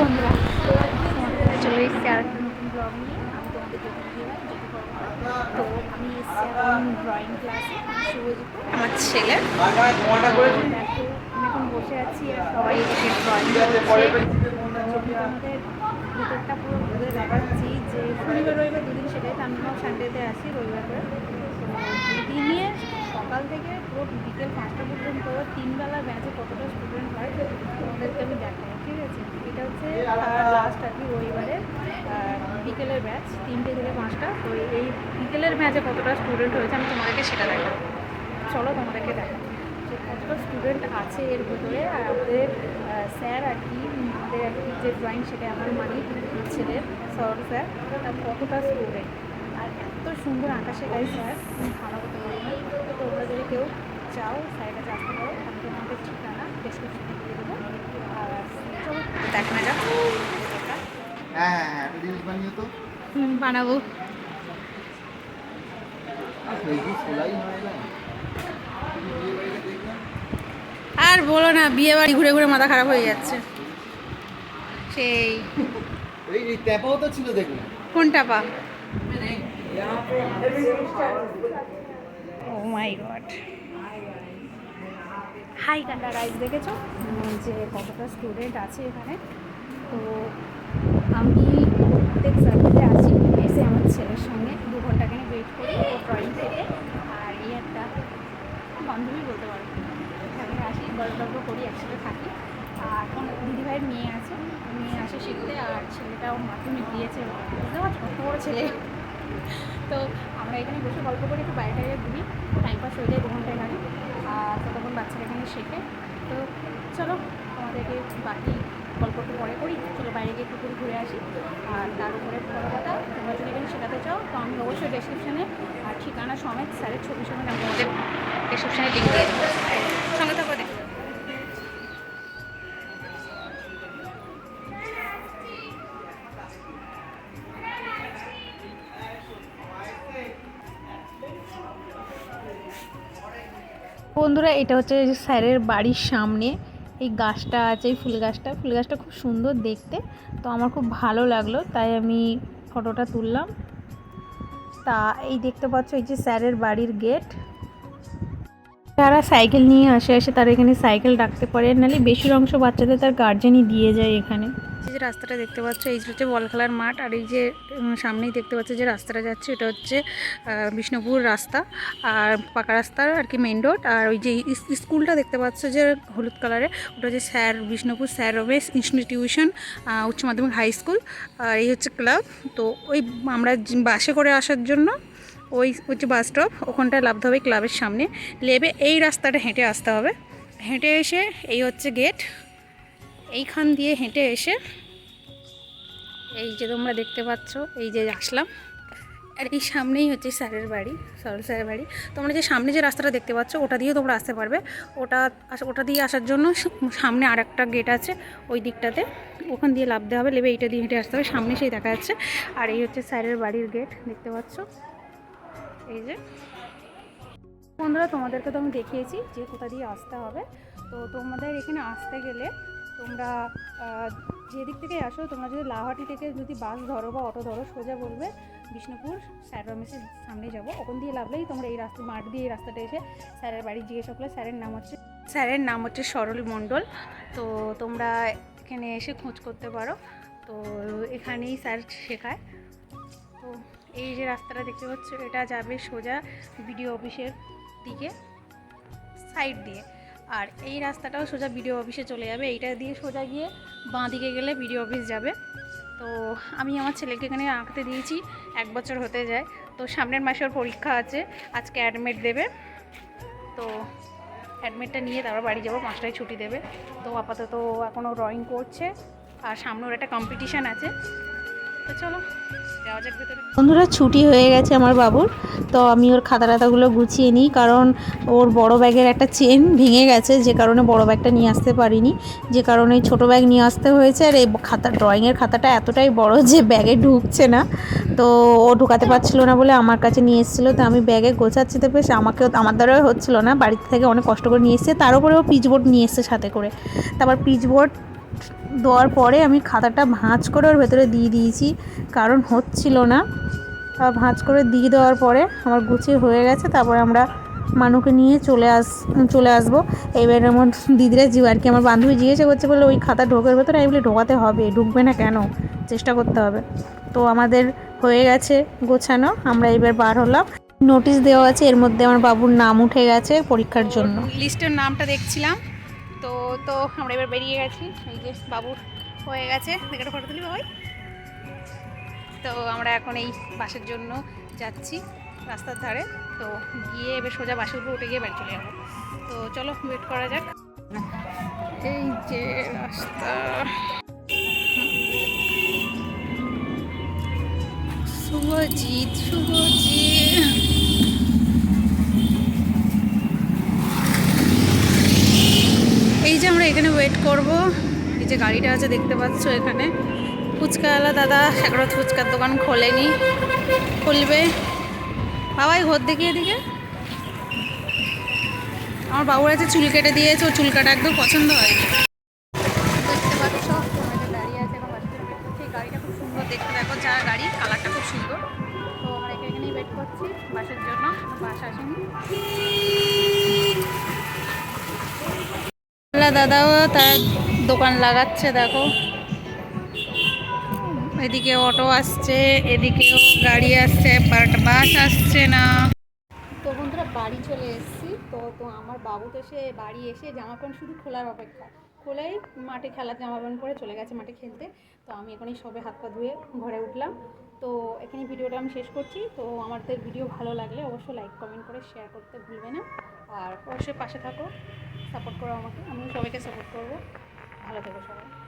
তোমাদের চলে এসেছি আর একটা নতুন ব্লগ নিয়ে। আমি তোমাদের। তো আমি এসেছি এখন ড্রয়িং ক্লাসে শুভজিৎ। আমার ছেলে। এখন বসে আছি আর সবাই এদিকে ড্রয়িং তোমাদের ভিতরটা পুরো ঘুরে দেখাচ্ছি যে শনিবার রবিবার দুদিন সেটাই তো আমিও সানডেতে আসি রবিবার করে দুদিনে সকাল থেকে পুরো বিকেল পাঁচটা পর্যন্ত তিনবেলা ব্যাচে কতটা স্টুডেন্ট হয় তোমাদেরকে আমি দেখাই। এটা হচ্ছে লাস্ট আর কি রবিবারে বিকেলের ব্যাচ তিনটে থেকে পাঁচটা। তো এই বিকেলের ব্যাচে কতটা স্টুডেন্ট হয়েছে আমি তোমাদেরকে সেটা দেখাবো। চলো তোমাদেরকে দেখাবো যে কতটা স্টুডেন্ট আছে এর ভিতরে, আর আমাদের স্যার আর কি, আমাদের আর কি যে ড্রয়িং সেটা আমার মানি ছেলের সর স্যার কতটা স্টুডেন্ট আর এত সুন্দর আঁকা শেখাই স্যার ভালো করতে পারি না। তোমরা যদি কেউ চাও, স্যারের কাছে আসতে পারো, আমি তোমাদের ঠিকানা ডেসক্রিপশনে দিয়ে দেবো। আর যাক। হ্যাঁ হ্যাঁ হ্যাঁ বানিয়ে তো। হুম, বানাবো। আর বলো না বিয়ে বাড়ি ঘুরে ঘুরে মাথা খারাপ হয়ে যাচ্ছে। সেই। এই ট্যাপাও তো ছিল দেখলাম। কোনটা পা ও মাই গড হাই কান্ডা রাইস, দেখেছ? যে কতটা স্টুডেন্ট আছে এখানে। তো আমি প্রত্যেক সার্ভিসে আসি এসে আমার ছেলের সঙ্গে। দু ঘণ্টা খানি ওয়েট করি, ও ড্রয়িং থেকে। আর এই একটা বান্ধবী বলতে পারো। এখানে আসি গল্প টল্প করি, একসাথে থাকি। আর কোন দিদিভাইয়ের মেয়ে আছে, মেয়ে আসে শিখতে। আর ছেলেটাও মাধ্যমিক দিয়েছে বুঝতে পারছ? কত বড় ছেলে। তো আমরা এখানে বসে গল্প করি, একটু বাইরে টাইরে ঘুরি টাইম পাস হয়ে যায়, দু ঘণ্টা এখানে। ততক্ষণ বাচ্চারা এখানে শেখে। তো চলো আমাদেরকে বাকি গল্প একটু পরে করি। চলো বাইরে গিয়ে একটু ঘুরে আসি। আর তার উপরে বড় কথা তোমরা যদি এখানে শেখাতে চাও, তো আমি অবশ্যই ডেসক্রিপশানে আর ঠিকানা সমেত স্যারের ছবি সমেত আমি তোমাদের ডেসক্রিপশানে লিখে বন্ধুরা, এটা হচ্ছে স্যারের বাড়ির সামনে। এই গাছটা আছে, এই ফুল গাছটা। ফুল গাছটা খুব সুন্দর দেখতে। তো আমার খুব ভালো লাগল, তাই আমি ফটোটা তুললাম। তা এই দেখতে পাচ্ছ, এই যে স্যারের বাড়ির গেট। যারা সাইকেল নিয়ে আসে আসে তারা এখানে সাইকেল রাখতে পারে। নাহলে বেশির অংশ বাচ্চাদের তার গার্জেনই দিয়ে যায় এখানে। যে রাস্তাটা দেখতে পাচ্ছ, এই হচ্ছে বল খেলার মাঠ আর এই যে সামনেই দেখতে পাচ্ছ যে রাস্তাটা যাচ্ছে, এটা হচ্ছে বিষ্ণুপুর রাস্তা আর পাকা রাস্তার আর কি মেন রোড আর ওই যে স্কুলটা দেখতে পাচ্ছ যে হলুদ কালারে ওটা হচ্ছে sir, Bishnupur sir Ramesh institution উচ্চ মাধ্যমিক হাই স্কুল আর এই হচ্ছে ক্লাব তো ওই আমরা বাসে করে আসার জন্য ওই হচ্ছে বাস স্টপ ওখানটায় লাভতে হবে ক্লাবের সামনে, লেবে এই রাস্তাটা হেঁটে আসতে হবে, হেঁটে এসে এই হচ্ছে গেট এইখান দিয়ে হেঁটে এসে এই যে তোমরা দেখতে পাচ্ছ, এই যে আসলাম। আর এই সামনেই হচ্ছে স্যারের বাড়ি, সরল স্যারের বাড়ি। তোমরা যে সামনে যে রাস্তাটা দেখতে পাচ্ছ, ওটা দিয়েও তোমরা আসতে পারবে। ওটা ওটা দিয়ে আসার জন্য সামনে আর একটা গেট আছে, ওই দিকটাতে। ওখান দিয়ে লাভতে হবে লেবে এইটা দিয়ে হেঁটে আসতে হবে। সামনে সেই দেখা যাচ্ছে। আর এই হচ্ছে স্যারের বাড়ির গেট দেখতে পাচ্ছ? এই যে। বন্ধুরা, তোমাদেরকে তো আমি দেখিয়েছি যে কোথা দিয়ে আসতে হবে। তো তোমাদের এখানে আসতে গেলে তোমরা যেদিক থেকে আসো, তোমরা যদি লাহাটি থেকে যদি বাস ধরো বা অটো ধরো, সোজা বলবে বিষ্ণুপুর, স্যার রমেশের সামনে যাব। ওখান দিয়ে লাভলেই তোমরা এই রাস্তা, মাঠ দিয়ে এই রাস্তাটা এসে স্যারের বাড়ি জিজ্ঞেস করলে, স্যারের নাম হচ্ছে, স্যারের নাম হচ্ছে সরল মণ্ডল। তো তোমরা এখানে এসে খোঁজ করতে পারো। তো এখানেই স্যার শেখায়। তো এই যে রাস্তাটা দেখতে পাচ্ছ, এটা যাবে সোজা বিডিও অফিসের দিকে, সাইড দিয়ে। আর এই রাস্তাটাও সোজা বিডিও অফিসে চলে যাবে। এইটা দিয়ে সোজা গিয়ে বাঁ দিকে গেলে বিডিও অফিস যাবে। তো আমি আমার ছেলেকে এখানে আঁকতে দিয়েছি, এক বছর হতে যায়। তো সামনের মাসে ওর পরীক্ষা আছে, আজকে অ্যাডমিট দেবে। তো অ্যাডমিটটা নিয়ে তারপর বাড়ি যাব, পাঁচটায় ছুটি দেবে। তো আপাতত এখনও ড্রয়িং করছে। আর সামনে ওর একটা কম্পিটিশান আছে। চলো, যাওয়া বন্ধুরা, ছুটি হয়ে গেছে আমার বাবুর, তো আমি ওর খাতা টাতাগুলো গুছিয়ে নিই, কারণ ওর বড় ব্যাগের একটা চেন ভেঙে গেছে, যে কারণে বড় ব্যাগটা নিয়ে আসতে পারিনি। যে কারণে ছোট ব্যাগ নিয়ে আসতে হয়েছে, আর এই খাতা, ড্রয়িংয়ের খাতাটা এতটাই বড় যে ব্যাগে ঢুকছে না। তো ও ঢুকাতে পারছিল না বলে আমার কাছে নিয়ে এসেছিল, তো আমি ব্যাগে গোছাচ্ছি তো বেশ, আমাকেও, আমার দ্বারাও হচ্ছিল না। বাড়িতে থেকে অনেক কষ্ট করে নিয়ে এসেছে, তার উপরে ও পিচবোর্ড নিয়ে এসছে সাথে করে। তারপর পিচবোর্ড দেওয়ার পরে আমি খাতাটা ভাঁজ করে ওর ভেতরে দিয়ে দিয়েছি, কারণ হচ্ছিল না। ভাঁজ করে দিয়ে দেওয়ার পরে আমার গুছিয়ে হয়ে গেছে, তারপরে আমরা মানুকে নিয়ে চলে আস, চলে আসব। এবার আমার দিদিরা জিও, আর কি আমার বান্ধবী জিজ্ঞাসা করছে বলে ওই খাতা ঢোকার ভেতরে? আমি বলি, ঢোকাতে হবে, ঢুকবে না কেন? চেষ্টা করতে হবে। তো আমাদের হয়ে গেছে গোছানো, আমরা এবার বার হলাম। নোটিশ দেওয়া আছে, এর মধ্যে আমার বাবুর নাম উঠে গেছে পরীক্ষার জন্য। লিস্টের নামটা দেখছিলাম। তো আমরা এবার বেরিয়ে গেছি। এই যে বাবুর হয়ে গেছে। দেখে ফটো তুলি বাবাই। তো আমরা এখন এই বাসের জন্য যাচ্ছি রাস্তার ধারে। তো গিয়ে এবার সোজা বাসের উপরে উঠে গিয়ে বাড়ি চলে যাব। তো চলো ওয়েট করা যাক। এই যে রাস্তা। শুভজিৎ শুভজিৎ এই যে আমরা এখানে ওয়েট করব। এই যে গাড়িটা আছে, দেখতে পাচ্ছ এখানে। ফুচকাওয়ালা দাদা এখনও ফুচকার দোকান খোলেনি। খুলবে। বাবাই ঘর দেখি এদিকে। আমার বাবুর আছে চুল কেটে দিয়েছে ও চুল কাটা একদম পছন্দ হয়নি। দেখতে পাচ্ছ দাঁড়িয়ে আছে এখন করছি গাড়িটা খুব সুন্দর। দেখতে দেখো, যা গাড়ি কালারটা খুব সুন্দর। তো আমরা এখানে এখানেই ওয়েট করছি বাসের জন্য। বাস আসেনি। দাদাও তার দোকান লাগাচ্ছে, দেখো। এদিকে অটো আসছে, এদিকেও গাড়ি আসছে বাট বাস আসছে না। তো বন্ধুরা, বাড়ি চলে এসেছি। তো তো আমার বাবু তো সে বাড়ি এসে জামা প্যান্ট শুধু খোলার অপেক্ষা। খোলাই মাঠে খেলার জামা প্যান্ট পরে চলে গেছে মাঠে খেলতে। তো আমি এখনই সবে হাত পা ধুয়ে ঘরে উঠলাম। তো এখানে ভিডিওটা আমি শেষ করছি। তো আমাদের ভিডিও ভালো লাগলে অবশ্যই লাইক কমেন্ট করে শেয়ার করতে ভুলবে না। আর অবশ্যই পাশে থাকো। সাপোর্ট করো আমাকে আমিও সবাইকে সাপোর্ট করব। ভালো থেকো সবাই।